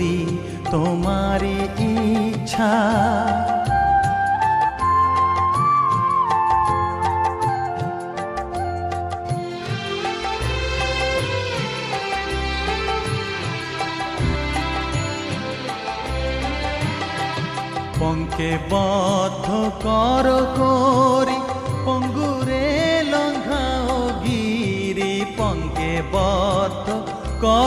সকলি তোমারই ইচ্ছা। পঙ্কে বদ্ধ কর করি পঙ্গুরে লঙ্ঘাও গিরি। পঙ্কে বদ্ধ কর